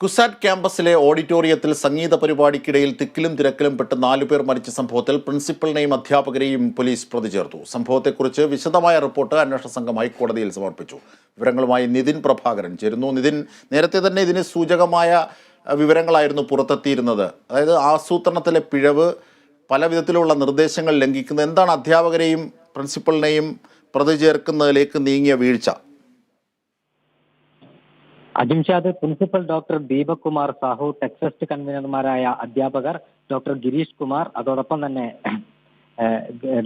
കുസാറ്റ് ക്യാമ്പസിലെ ഓഡിറ്റോറിയത്തിൽ സംഗീത പരിപാടിക്കിടയിൽ തിക്കിലും തിരക്കിലും പെട്ട് നാലുപേർ മരിച്ച സംഭവത്തിൽ പ്രിൻസിപ്പലിനെയും അധ്യാപകരെയും പോലീസ് പ്രതി ചേർത്തു സംഭവത്തെക്കുറിച്ച് വിശദമായ റിപ്പോർട്ട് അന്വേഷണ സംഘം ഹൈക്കോടതിയിൽ സമർപ്പിച്ചു. വിവരങ്ങളുമായി നിതിൻ പ്രഭാകരൻ ചേരുന്നു. നിതിൻ നേരത്തെ തന്നെ ഇതിന് സൂചകമായ വിവരങ്ങളായിരുന്നു പുറത്തെത്തിയിരുന്നത്. അതായത് ആസൂത്രണത്തിലെ പിഴവ് പല വിധത്തിലുള്ള നിർദ്ദേശങ്ങൾ ലംഘിക്കുന്നത് എന്താണ് അധ്യാപകരെയും പ്രിൻസിപ്പലിനെയും പ്രതി ചേർക്കുന്നതിലേക്ക് നീങ്ങിയ വീഴ്ച? അജിംഷാദ് പ്രിൻസിപ്പൽ ഡോക്ടർ ദീപകുമാർ സാഹു ടെക്സസ്റ്റ് കൺവീനർമാരായ അധ്യാപകർ ഡോക്ടർ ഗിരീഷ് കുമാർ അതോടൊപ്പം തന്നെ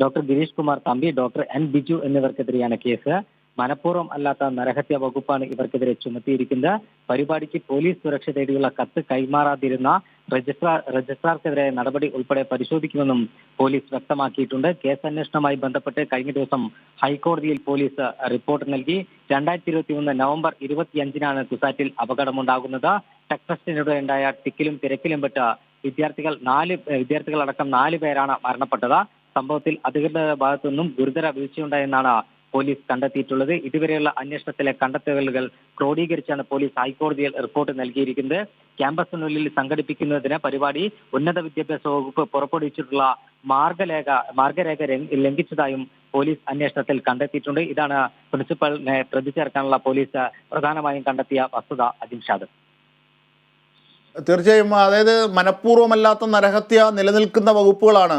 doctor Girish Kumar Thampi doctor N Biju എന്നിവർക്കെതിരെയാണ് case. മനഃപൂർവം അല്ലാത്ത നരഹത്യ വകുപ്പാണ് ഇവർക്കെതിരെ ചുമത്തിയിരിക്കുന്നത്. പരിപാടിക്ക് പോലീസ് സുരക്ഷ തേടിയുള്ള കത്ത് കൈമാറാതിരുന്ന രജിസ്ട്രാർ രജിസ്ട്രാർക്കെതിരെ നടപടി ഉൾപ്പെടെ പരിശോധിക്കുമെന്നും പോലീസ് വ്യക്തമാക്കിയിട്ടുണ്ട്. കേസ് അന്വേഷണവുമായി ബന്ധപ്പെട്ട് കഴിഞ്ഞ ദിവസം ഹൈക്കോടതിയിൽ പോലീസ് റിപ്പോർട്ട് നൽകി. രണ്ടായിരത്തി ഇരുപത്തി മൂന്ന് നവംബർ ഇരുപത്തിയഞ്ചിനാണ് കുസാറ്റിൽ അപകടമുണ്ടാകുന്നത്. ടെക്സറ്റിനിടെ ഉണ്ടായ തിക്കിലും തിരക്കിലും പെട്ട വിദ്യാർത്ഥികൾ നാല് വിദ്യാർത്ഥികളടക്കം നാല് പേരാണ് മരണപ്പെട്ടത്. സംഭവത്തിൽ അധികൃതരുടെ ഭാഗത്തു നിന്നും ഗുരുതര വീഴ്ചയുണ്ടായെന്നാണ് പോലീസ് കണ്ടെത്തിയിട്ടുള്ളത്. ഇതുവരെയുള്ള അന്വേഷണത്തിലെ കണ്ടെത്തലുകൾ ക്രോഡീകരിച്ചാണ് പോലീസ് ഹൈക്കോടതിയിൽ റിപ്പോർട്ട് നൽകിയിരിക്കുന്നത്. ക്യാമ്പസിനുള്ളിൽ സംഘടിപ്പിക്കുന്നതിന് പരിപാടി ഉന്നത വിദ്യാഭ്യാസ വകുപ്പ് പുറപ്പെടുവിച്ചിട്ടുള്ള മാർഗരേഖ മാർഗരേഖ ലംഘിച്ചതായും പോലീസ് അന്വേഷണത്തിൽ കണ്ടെത്തിയിട്ടുണ്ട്. ഇതാണ് പ്രിൻസിപ്പലിനെ പ്രതി ചേർക്കാനുള്ള പോലീസ് പ്രധാനമായും കണ്ടെത്തിയ വസ്തുത. അജിംഷാദ് തീർച്ചയായും അതായത് മനഃപൂർവമല്ലാത്ത നരഹത്യ നിലനിൽക്കുന്ന വകുപ്പുകളാണ്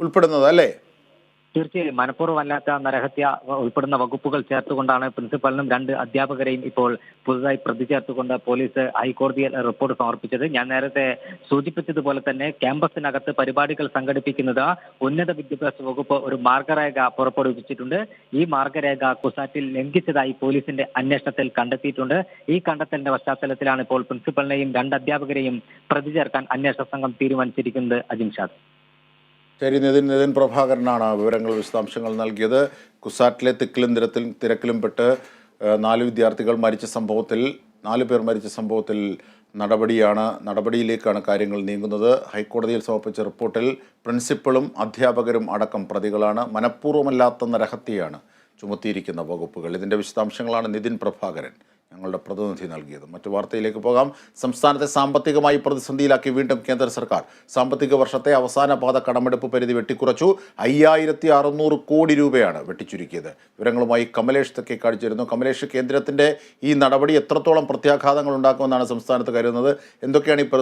ഉൾപ്പെടുന്നത് അല്ലേ? തീർച്ചയായും മനഃപൂർവമല്ലാത്ത നരഹത്യ ഉൾപ്പെടുന്ന വകുപ്പുകൾ ചേർത്തുകൊണ്ടാണ് പ്രിൻസിപ്പലിനും രണ്ട് അധ്യാപകരെയും ഇപ്പോൾ പുതുതായി പ്രതി ചേർത്തുകൊണ്ട് പോലീസ് ഹൈക്കോടതിയിൽ റിപ്പോർട്ട് സമർപ്പിച്ചത്. ഞാൻ നേരത്തെ സൂചിപ്പിച്ചതുപോലെ തന്നെ ക്യാമ്പസിനകത്ത് പരിപാടികൾ സംഘടിപ്പിക്കുന്നത് ഉന്നത വിദ്യാഭ്യാസ വകുപ്പ് ഒരു മാർഗരേഖ പുറപ്പെടുവിച്ചിട്ടുണ്ട്. ഈ മാർഗരേഖ കുസാറ്റിൽ ലംഘിച്ചതായി പോലീസിന്റെ അന്വേഷണത്തിൽ കണ്ടെത്തിയിട്ടുണ്ട്. ഈ കണ്ടെത്തലിന്റെ പശ്ചാത്തലത്തിലാണ് ഇപ്പോൾ പ്രിൻസിപ്പലിനെയും രണ്ട് അധ്യാപകരെയും പ്രതി ചേർക്കാൻ അന്വേഷണ സംഘം തീരുമാനിച്ചിരിക്കുന്നത് അജിംഷാദ്. ശരി നിതിൻ നിതിൻ പ്രഭാകരനാണ് വിവരങ്ങൾ വിശദാംശങ്ങൾ നൽകിയത്. കുസാറ്റിലെ തിക്കിലും തിരത്തിൽ തിരക്കിലും പെട്ട് നാല് വിദ്യാർത്ഥികൾ മരിച്ച സംഭവത്തിൽ നാല് പേർ മരിച്ച സംഭവത്തിൽ നടപടിയാണ് നടപടിയിലേക്കാണ് കാര്യങ്ങൾ നീങ്ങുന്നത്. ഹൈക്കോടതിയിൽ സമർപ്പിച്ച റിപ്പോർട്ടിൽ പ്രിൻസിപ്പളും അധ്യാപകരും അടക്കം പ്രതികളാണ്. മനഃപൂർവമല്ലാത്ത നരഹത്യയാണ് ചുമത്തിയിരിക്കുന്ന വകുപ്പുകൾ. ഇതിന്റെ വിശദാംശങ്ങളാണ് നിതിൻ പ്രഭാകരൻ. ഞങ്ങളുടെ പ്രതിനിധി നൽകിയത്. മറ്റു വാർത്തയിലേക്ക് പോകാം. സംസ്ഥാനത്തെ സാമ്പത്തികമായി പ്രതിസന്ധിയിലാക്കി വീണ്ടും കേന്ദ്ര സർക്കാർ. സാമ്പത്തിക വർഷത്തെ അവസാന പാത കടമെടുപ്പ് പരിധി വെട്ടിക്കുറച്ചു. അയ്യായിരത്തി അറുന്നൂറ് കോടി രൂപയാണ് വെട്ടിച്ചുരുക്കിയത്. വിവരങ്ങളുമായി കമലേഷ് തൊക്കെ കാണിച്ചിരുന്നു. കമലേഷ് കേന്ദ്രത്തിന്റെ ഈ നടപടി എത്രത്തോളം പ്രത്യാഘാതങ്ങൾ ഉണ്ടാക്കുമെന്നാണ് സംസ്ഥാനത്ത് കരുതുന്നത്? എന്തൊക്കെയാണ് ഈ